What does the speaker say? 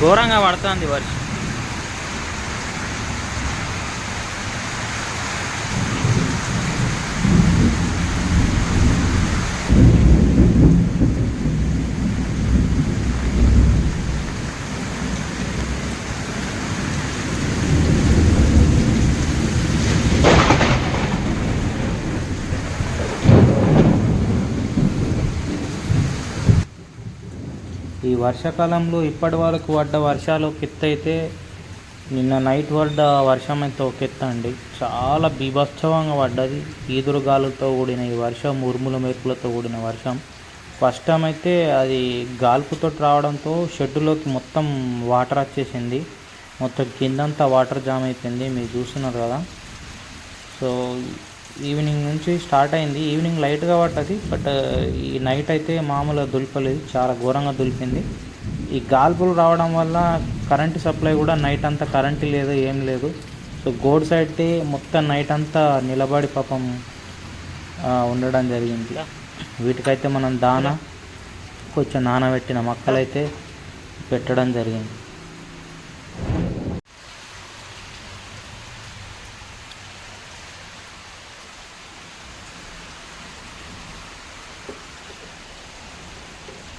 ఘోరంగా పడుతుంది వర్షం. ఈ వర్షాకాలంలో ఇప్పటి వరకు పడ్డ వర్షాలు ఒక అయితే నిన్న నైట్ పడ్డ వర్షం అయితే ఒక అండి. చాలా బీభత్సవంగా పడ్డది. ఈదురుగాలులతో కూడిన ఈ వర్షం ఉరుముల మెరుపులతో కూడిన వర్షం. ఫస్ట్ టైం అయితే అది గాల్పుతో రావడంతో షెడ్డులోకి మొత్తం వాటర్ వచ్చేసింది. మొత్తం కిందంతా వాటర్ జామ్ అయిపోయింది. మీరు చూస్తున్నారు కదా. సో ఈవినింగ్ నుంచి స్టార్ట్ అయింది. ఈవినింగ్ లైట్గా పట్టది బట్ ఈ నైట్ అయితే మామూలుగా దులిపలేదు. చాలా ఘోరంగా దులిపింది. ఈ గాల్పులు రావడం వల్ల కరెంటు సప్లై కూడా నైట్ అంతా కరెంటు లేదు ఏం లేదు. సో గోడ్ సైడ్ మొత్తం నైట్ అంతా నిలబడి పాపం ఉండడం జరిగింది. వీటికైతే మనం దాన కొంచెం నానబెట్టిన మొక్కలైతే పెట్టడం జరిగింది.